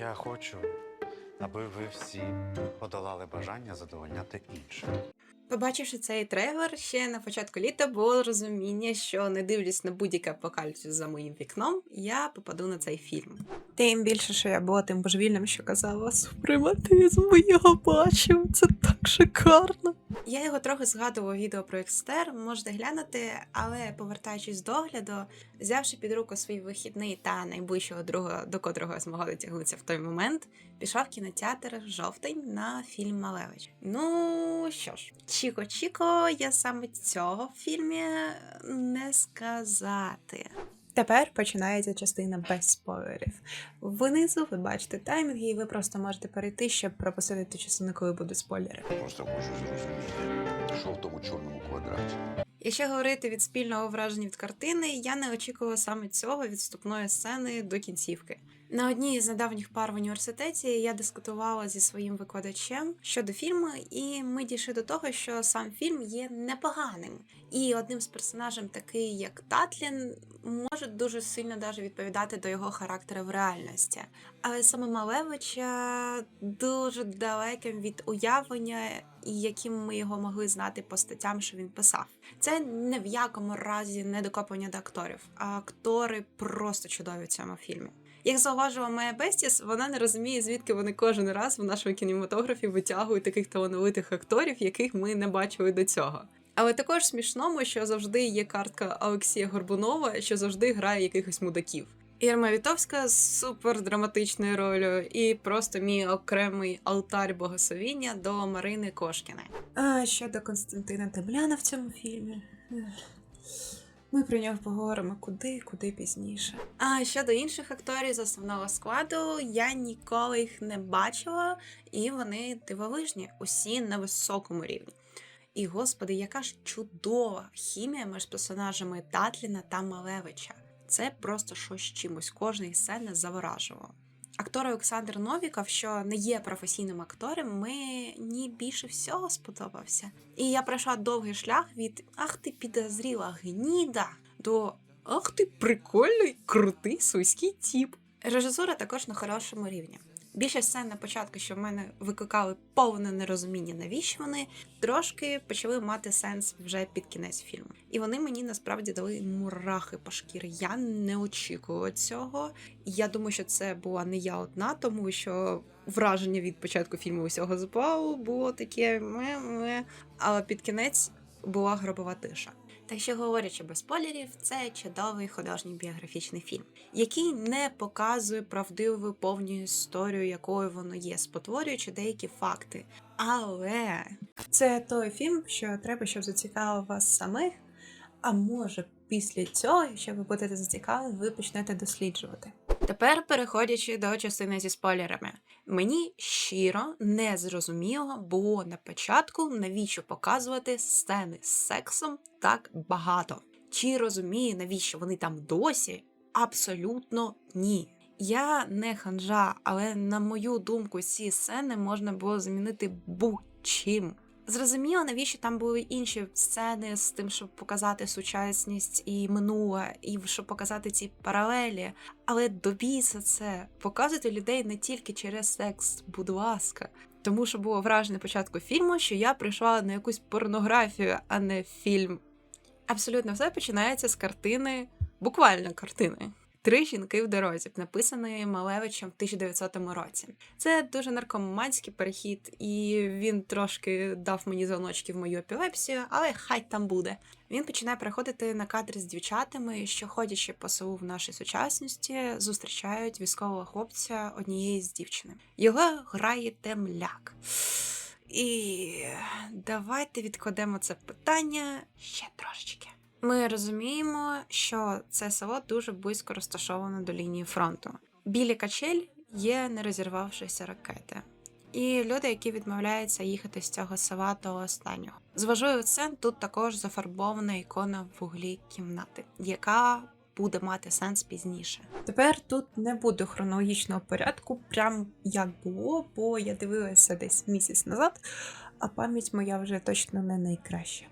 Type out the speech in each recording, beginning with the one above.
Я хочу, аби ви всі подолали бажання задовольняти інших. Побачивши цей трейлер, ще на початку літа було розуміння, що не дивлюсь на будь-яке апокаліпсис за моїм вікном, я попаду на цей фільм. Тим більше, що я була тим божевільним, що казала супрематизм, ми його бачив, це так шикарно. Я його трохи згадувала у відео про Екстер, можете глянути, але повертаючись до огляду, взявши під руку свій вихідний та найближчого друга, до котрого я змогла дотягнутися в той момент, пішла в кінотеатр жовтень на фільм Малевич. Ну що ж, Чіко Чіко, я саме цього в фільмі не сказати. Тепер починається частина без спойлерів. Внизу ви бачите таймінги, і ви просто можете перейти, щоб пропустити ту частину, коли будуть спойлери. Просто хочу зрозуміти, що в тому чорному квадраті. Якщо говорити від спільного враження від картини, я не очікувала саме цього від вступної сцени до кінцівки. На одній з недавніх пар в університеті я дискутувала зі своїм викладачем щодо фільму, і ми дійшли до того, що сам фільм є непоганим. І одним з персонажем, такий як Татлін, може дуже сильно даже відповідати до його характера в реальності. Але саме Малевича дуже далеким від уявлення, і яким ми його могли знати по статтям, що він писав. Це не в якому разі не докопання до акторів, а актори просто чудові в цьому фільмі. Як зауважила моя Бестіс, вона не розуміє, звідки вони кожен раз в нашому кінематографі витягують таких талановитих акторів, яких ми не бачили до цього. Але також смішному, що завжди є картка Олексія Горбунова, що завжди грає якихось мудаків. Ірма Вітовська з супер драматичною ролью і просто мій окремий алтарь богословіння до Марини Кошкіної. А щодо Константина Темляна в цьому фільмі. Ми про нього поговоримо куди, куди пізніше. А щодо інших акторів з основного складу, я ніколи їх не бачила, і вони дивовижні, усі на високому рівні. І господи, яка ж чудова хімія між персонажами Татліна та Малевича. Це просто щось чимось. Кожний сцена сцен заворажував. Актор Олександр Новіков, що не є професійним актором, мені більше всього сподобався. І я пройшла довгий шлях від Ах ти підозріла гніда до Ах ти прикольний, крутий суський тіп. Режисура також на хорошому рівні. Більше сцен на початку, що в мене викликали повне нерозуміння, навіщо вони трошки почали мати сенс вже під кінець фільму. І вони мені насправді дали мурахи по шкірі. Я не очікувала цього. Я думаю, що це була не я одна, тому що враження від початку фільму усього запалу було таке. Але під кінець була гробова тиша. Так що, говорячи без спойлерів, це чудовий художній біографічний фільм, який не показує правдиву повну історію, якою воно є, спотворюючи деякі факти. Але це той фільм, що треба, щоб зацікавив вас самих. А може, після цього, якщо ви будете зацікавлені, ви почнете досліджувати. Тепер, переходячи до частини зі спойлерами, мені щиро не зрозуміло було на початку, навіщо показувати сцени з сексом так багато. Чи розумію, навіщо вони там досі? Абсолютно ні. Я не ханжа, але на мою думку, ці сцени можна було замінити будь-чим. Зрозуміло, навіщо там були інші сцени з тим, щоб показати сучасність і минуле, і щоб показати ці паралелі. Але до біса це показувати людей не тільки через секс, будь ласка. Тому що було враження початку фільму, що я прийшла на якусь порнографію, а не фільм. Абсолютно все починається з картини, буквально картини. Три жінки в дорозі, написаної Малевичем в 1900 році. Це дуже наркоманський перехід, і він трошки дав мені дзвоночки в мою епілепсію, але хай там буде. Він починає переходити на кадри з дівчатами, що ходячи по селу в нашій сучасності, зустрічають військового хлопця однієї з дівчини. Його грає темляк. І давайте відкладемо це питання ще трошечки. Ми розуміємо, що це село дуже близько розташоване до лінії фронту. Біля качель є не розірвавшися ракети. І люди, які відмовляються їхати з цього села до останнього. З важливих сцен тут також зафарбована ікона в вуглі кімнати, яка буде мати сенс пізніше. Тепер тут не буде хронологічного порядку, прям як було, бо я дивилася десь місяць назад, а пам'ять моя вже точно не найкраща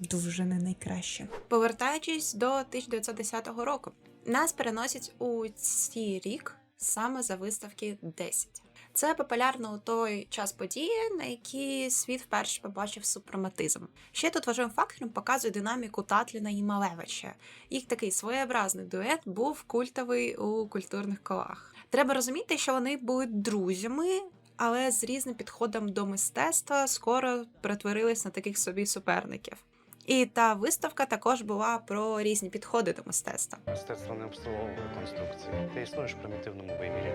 дуже не найкраще. Повертаючись до 1910 року, нас переносять у цей рік саме за виставки 10. Це популярно у той час події, на якій світ вперше побачив супрематизм. Ще тут важливим фактором показує динаміку Татліна і Малевича. Їх такий своєобразний дует був культовий у культурних колах. Треба розуміти, що вони були друзями, але з різним підходом до мистецтва скоро перетворились на таких собі суперників. І та виставка також була про різні підходи до мистецтва. Мистецтво не обслуговує конструкції. Ти існуєш в примітивному вимірі.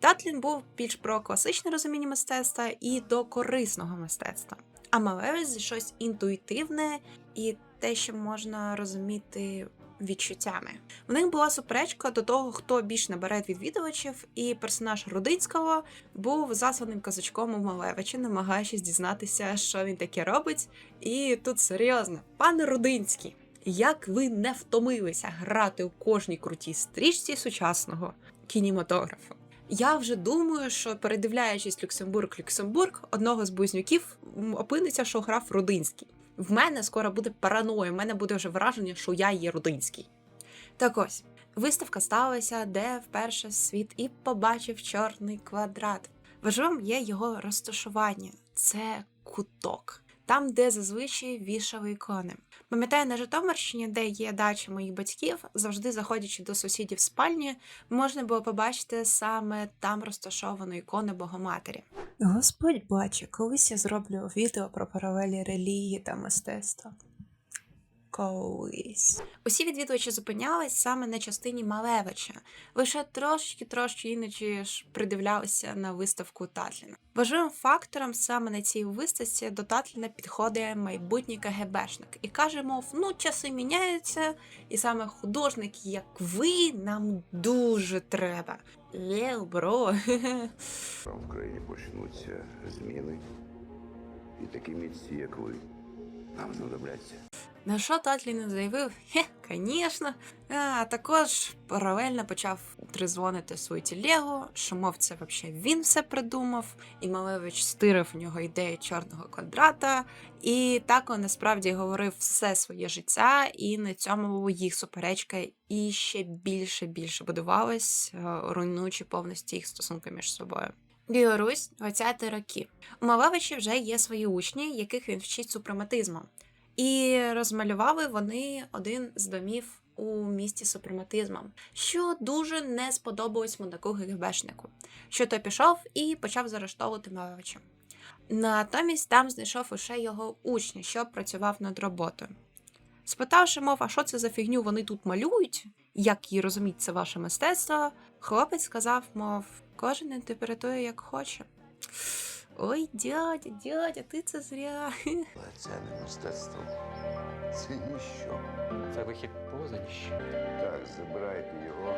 Татлін був більш про класичне розуміння мистецтва і до корисного мистецтва. А Малевич щось інтуїтивне і те, що можна розуміти відчуттями. В них була суперечка до того, хто більш набере відвідувачів, і персонаж Рудинського був засланим козачком у Малевича, намагаючись дізнатися, що він таке робить. І тут серйозно, пане Рудинський, як ви не втомилися грати у кожній крутій стрічці сучасного кінематографу? Я вже думаю, що передивляючись Люксембург Люксембург, одного з близнюків опиниться, що грав Рудинський. В мене скоро буде параноя, в мене буде вже враження, що я є родинський. Так ось, виставка сталася, де вперше світ і побачив чорний квадрат. Важливим є його розташування. Це куток, там, де зазвичай вішали ікони. Пам'ятаю на Житомирщині, де є дача моїх батьків, завжди заходячи до сусідів спальні, можна було побачити саме там розташовану ікону Богоматері. Господь бачить, колись я зроблю відео про паралелі релігії та мистецтва. Колись. Усі відвідувачі зупинялись саме на частині Малевича. Лише трошки трошки іноді ж придивлялися на виставку Татліна. Важливим фактором саме на цій виставці до Татліна підходить майбутній КГБшник і каже, мов, ну часи міняються, і саме художник, як ви, нам дуже треба. Лел, бро. В країні почнуться зміни. І такі митці, як ви, нам знадобляться. На що Татлін заявив? Хе, звісно. А також паралельно почав тризвонити свою тілегу, що мов це взагалі він все придумав, і Малевич стирив у нього ідею чорного квадрата. І так насправді говорив все своє життя, і на цьому їх суперечка і ще більше більше будувалась, е, руйнуючи повністю їх стосунки між собою. Білорусь 20 роки. У Малевича вже є свої учні, яких він вчить супрематизму. І розмалювали вони один з домів у місті супрематизмом, що дуже не сподобалось мудаку ГГБшнику, що той пішов і почав заарештовувати Малевича. Натомість там знайшов лише його учня, що працював над роботою. Спитавши, мов, а що це за фігню вони тут малюють? Як її розуміть, це ваше мистецтво? Хлопець сказав, мов, кожен інтерпретує як хоче. Ой, дядя, дядя, ти це зря. Але це не мистецтво. Це ніщо. Це вихід поза ніщо. Так, забирайте його.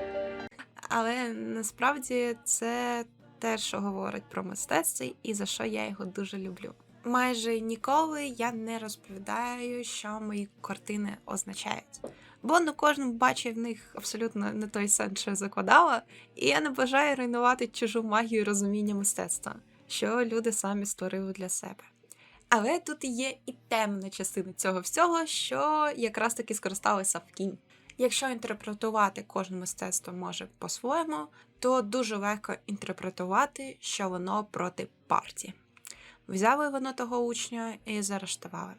Але насправді це те, що говорить про мистецтво, і за що я його дуже люблю. Майже ніколи я не розповідаю, що мої картини означають. Бо ну кожен бачить в них абсолютно не той сенс, що я закладала, і я не бажаю руйнувати чужу магію розуміння мистецтва, що люди самі створили для себе. Але тут є і темна частина цього всього, що якраз таки скористалася в кінь. Якщо інтерпретувати кожне мистецтво може по-своєму, то дуже легко інтерпретувати, що воно проти партії. Взяли воно того учня і заарештували.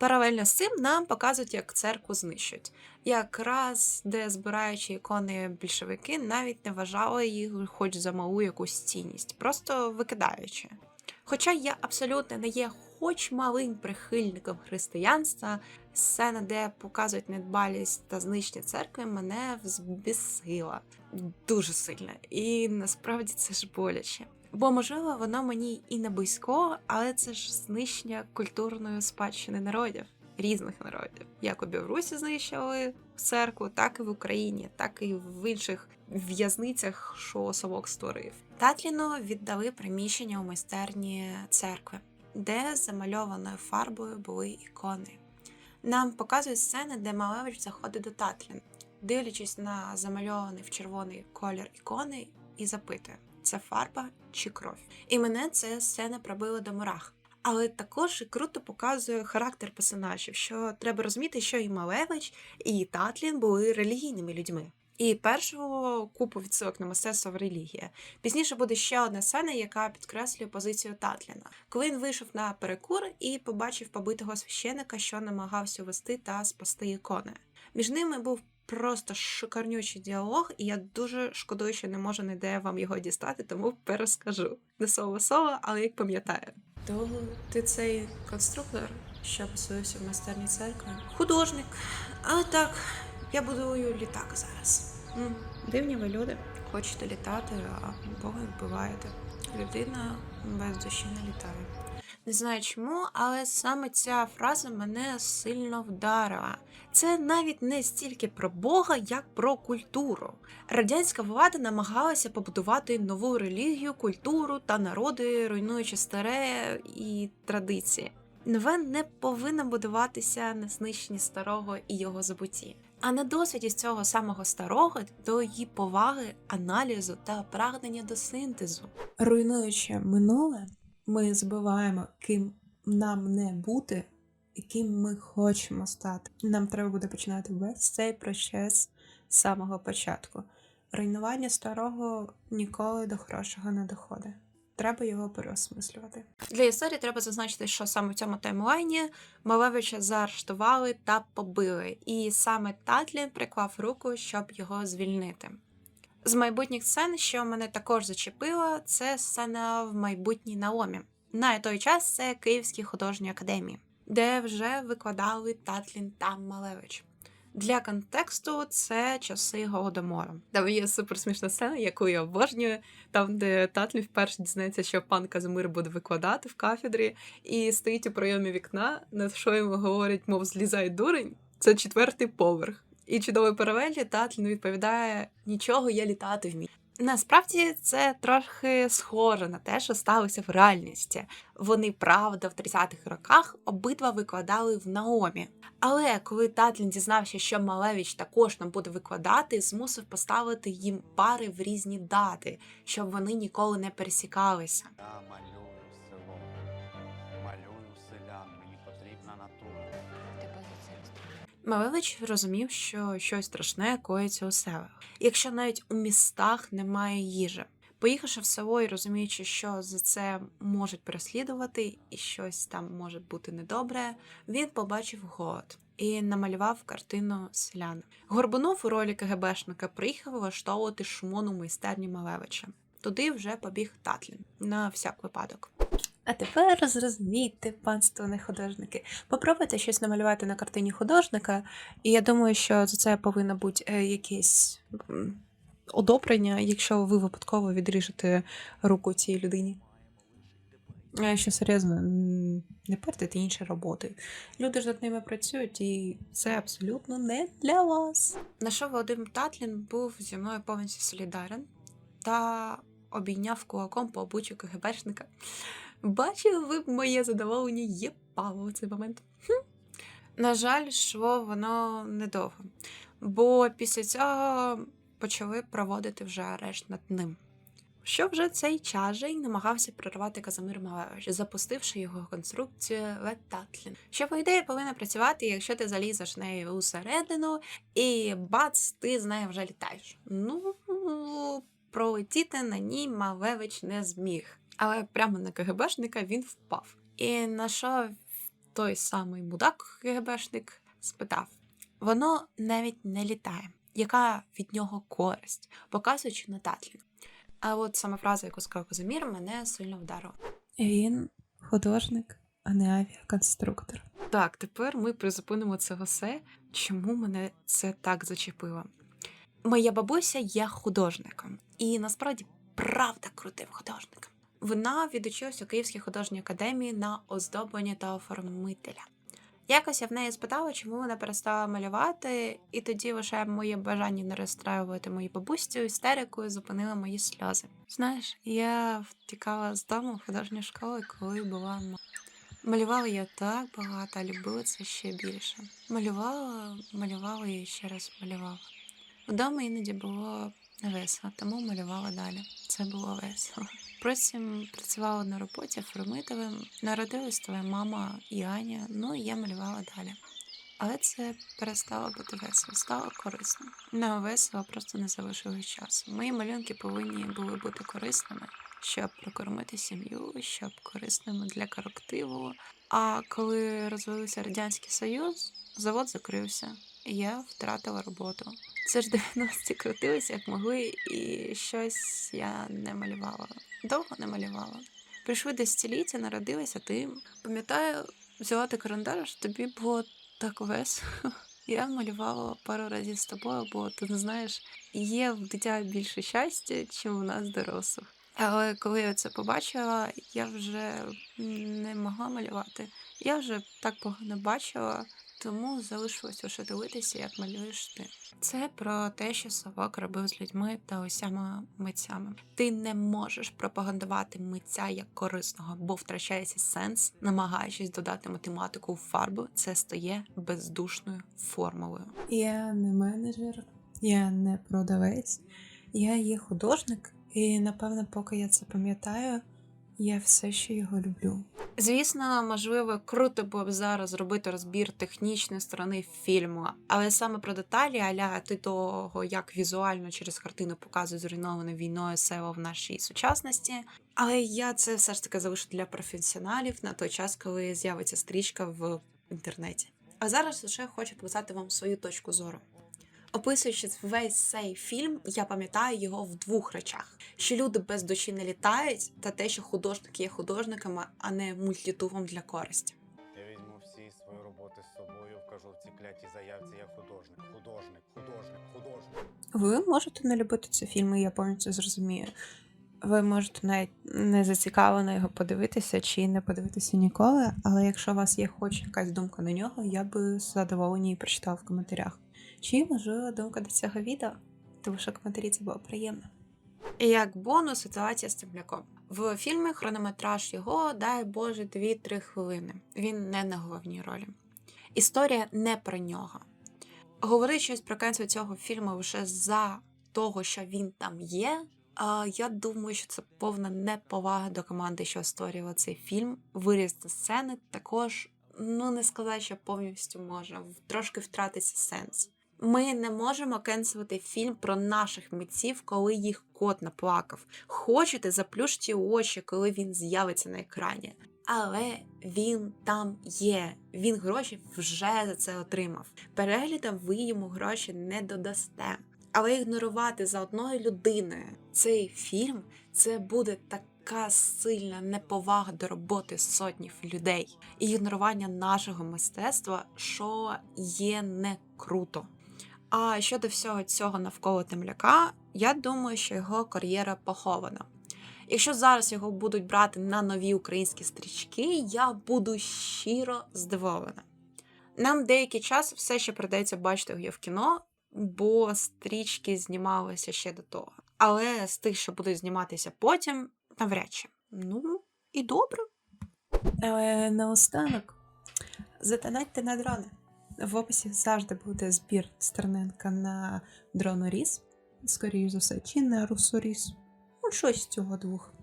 Паралельно з цим нам показують, як церкву знищують. Якраз де збираючи ікони більшовики, навіть не вважали їх хоч за малу якусь цінність, просто викидаючи. Хоча я абсолютно не є хоч малим прихильником християнства, сцена, де показують недбалість та знищення церкви, мене взбісила дуже сильно. І насправді це ж боляче. Бо, можливо, воно мені і не близько, але це ж знищення культурної спадщини народів, різних народів. Як у Білорусі знищили церкву, так і в Україні, так і в інших в'язницях, що Совок створив. Татліну віддали приміщення у майстерні церкви, де замальованою фарбою були ікони. Нам показують сцени, де Малевич заходить до Татліна, дивлячись на замальований в червоний колір ікони, і запитує: це фарба чи кров? І мене ця сцена пробила до мурах. Але також круто показує характер персонажів, що треба розуміти, що і Малевич, і Татлін були релігійними людьми. І першого купу відсилок на мистецтво в релігія. Пізніше буде ще одна сцена, яка підкреслює позицію Татліна. Коли він вийшов на перекур і побачив побитого священика, що намагався вести та спасти ікони. Між ними був просто шикарнючий діалог, і я дуже шкодую, що не можу ніде вам його дістати, тому перескажу. Не слово слово, але як пам'ятаю. То ти цей конструктор, що поселився в майстерні церкви? Художник. Але так, я будую літак зараз. М, Дивні ви люди. Хочете літати, а Бога вбиваєте. Людина без душі не літає. Не знаю чому, але саме ця фраза мене сильно вдарила. Це навіть не стільки про Бога, як про культуру. Радянська влада намагалася побудувати нову релігію, культуру та народи, руйнуючи старе і традиції. Нове не повинно будуватися на знищенні старого і його забутті, а на досвіді з цього самого старого до її поваги, аналізу та прагнення до синтезу. Руйнуючи минуле, ми збиваємо, ким нам не бути і ким ми хочемо стати. Нам треба буде починати весь цей процес з самого початку. Руйнування старого ніколи до хорошого не доходить. Треба його переосмислювати. Для історії треба зазначити, що саме в цьому таймлайні Малевича заарештували та побили, і саме Татлін приклав руку, щоб його звільнити. З майбутніх сцен, що мене також зачепило, це сцена в майбутній Наомі. На той час це Київській художній академії, де вже викладали Татлін та Малевич. Для контексту це часи голодомору. Там є суперсмішна сцена, яку я обожнюю, там, де Татлін вперше дізнається, що пан Казимир буде викладати в кафедрі, і стоїть у прийомі вікна, на що йому говорять, мов злізай дурень, це четвертий поверх. І чудовий паралелі Татлін відповідає: нічого я літати вмію. Насправді це трохи схоже на те, що сталося в реальності. Вони, правда, в 30-х роках обидва викладали в Наомі. Але коли Татлін дізнався, що Малевич також там буде викладати, змусив поставити їм пари в різні дати, щоб вони ніколи не пересікалися. Малевич розумів, що щось страшне коїться у селах, якщо навіть у містах немає їжі. Поїхавши в село і розуміючи, що за це можуть переслідувати і щось там може бути недобре, він побачив голод і намалював картину селяна. Горбунов у ролі КГБшника приїхав влаштовувати шумон у майстерні Малевича. Туди вже побіг Татлін на всяк випадок. А тепер зрозумійте, панство художники. Попробуйте щось намалювати на картині художника, і я думаю, що за це повинно бути е, якесь одобрення, якщо ви випадково відріжете руку цій людині. А що серйозно, не портите інші роботи. Люди ж над ними працюють, і це абсолютно не для вас. На що Володимир Татлін був зі мною повністю солідарен та обійняв кулаком по обличчю КГБшника. Бачили ви б моє задоволення єпало у цей момент. Хм. На жаль, йшло воно недовго, бо після цього почали проводити вже арешт над ним. Що вже цей час же й намагався прорвати Казимир Малевич, запустивши його конструкцію Летатлін. Що по ідеї повинна працювати, якщо ти залізеш нею усередину, і бац, ти з нею вже літаєш. Ну, пролетіти на ній Малевич не зміг. Але прямо на КГБшника він впав. І на що той самий мудак КГБшник спитав: воно навіть не літає. Яка від нього користь, показуючи на Татлін. А от саме фраза, яку сказав Казимір, мене сильно вдарила. Він художник, а не авіаконструктор. Так, тепер ми призупинимо це все. Чому мене це так зачепило? Моя бабуся є художником, і насправді правда крутим художником. Вона відучилась у Київській художній академії на оздоблення та оформителя. Якось я в неї спитала, чому вона перестала малювати, і тоді лише моє бажання не розстраювати мою бабусю істерикою зупинило мої сльози. Знаєш, я втікала з дому в художню школу, коли була ма- Малювала я так багато, а любила це ще більше. Малювала, малювала і ще раз малювала. Вдома іноді було не весело, тому малювала далі. Це було весело. Потім працювала на роботі оформителем. Народилась твоя мама і Аня, ну і я малювала далі. Але це перестало бути весело, стало корисно. Не весело просто не залишилось часу. Мої малюнки повинні були бути корисними, щоб прокормити сім'ю, щоб корисними для колективу. А коли розвалився Радянський Союз, завод закрився, і я втратила роботу. Це ж 90-ті крутилися як могли, і щось я не малювала. Довго не малювала. Прийшли десятиліття, народилася ти. Пам'ятаю, взяла ти карандаш, тобі було так весело. Я малювала пару разів з тобою, бо ти не знаєш, є в дитя більше щастя, ніж у нас дорослих. Але коли я це побачила, я вже не могла малювати. Я вже так погано бачила, тому залишилось лише дивитися, як малюєш ти. Це про те, що Савок робив з людьми та усіма митцями. Ти не можеш пропагандувати митця як корисного, бо втрачається сенс, намагаючись додати математику в фарбу, це стає бездушною формулою. Я не менеджер, я не продавець, я є художник, і напевно, поки я це пам'ятаю, я все ще його люблю. Звісно, можливо, круто було б зараз зробити розбір технічної сторони фільму, але саме про деталі, аля ти того, як візуально через картину показують зруйноване війною село в нашій сучасності. Але я це все ж таки залишу для професіоналів на той час, коли з'явиться стрічка в інтернеті. А зараз лише хочу показати вам свою точку зору. Описуючи весь цей фільм, я пам'ятаю його в двох речах: що люди без душі не літають, та те, що художники є художниками, а не мультитувом для користі. Я візьму всі свої роботи з собою, вкажу в цій клятій заявці, я художник, художник, художник, художник. Ви можете не любити ці фільми, я повністю зрозумію. Ви можете навіть не зацікавлено його подивитися чи не подивитися ніколи, але якщо у вас є хоч якась думка на нього, я би з задоволенням її прочитала в коментарях. Чи можливо думка до цього відео? Тому що коментарі це було приємно. І як бонус ситуація з темляком. В фільмі хронометраж його, дай Боже, 2-3 хвилини. Він не на головній ролі. Історія не про нього. Говорити щось про кінцю цього фільму лише за того, що він там є. Я думаю, що це повна неповага до команди, що створювала цей фільм. Вирізати сцени також, ну не сказати, що повністю можна, трошки втратиться сенс. Ми не можемо кенселити фільм про наших митців, коли їх кот наплакав. Хочете, заплющте очі, коли він з'явиться на екрані. Але він там є. Він гроші вже за це отримав. Переглядом ви йому гроші не додасте. Але ігнорувати за одною людиною цей фільм це буде така сильна неповага до роботи сотнів людей ігнорування нашого мистецтва, що є не круто. А щодо всього цього навколо темляка, я думаю, що його кар'єра похована. Якщо зараз його будуть брати на нові українські стрічки, я буду щиро здивована. Нам деякий час все ще придеться бачити його в кіно, бо стрічки знімалися ще до того. Але з тих, що будуть зніматися потім, навряд чи. Ну, і добре. Але наостанок затонатьте на дрони. В описі завжди буде збір Стерненка на дроноріз, скоріш за все, чи на русоріз. Ну, щось з цього двох.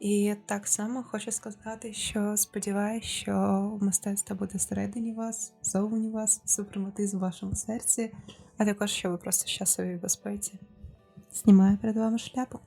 І так само хочу сказати, що сподіваюся, що мистецтво буде всередині вас, зовні вас, супрематизм в вашому серці, а також що ви просто щасливі в безпеці. Знімаю перед вами шляпу.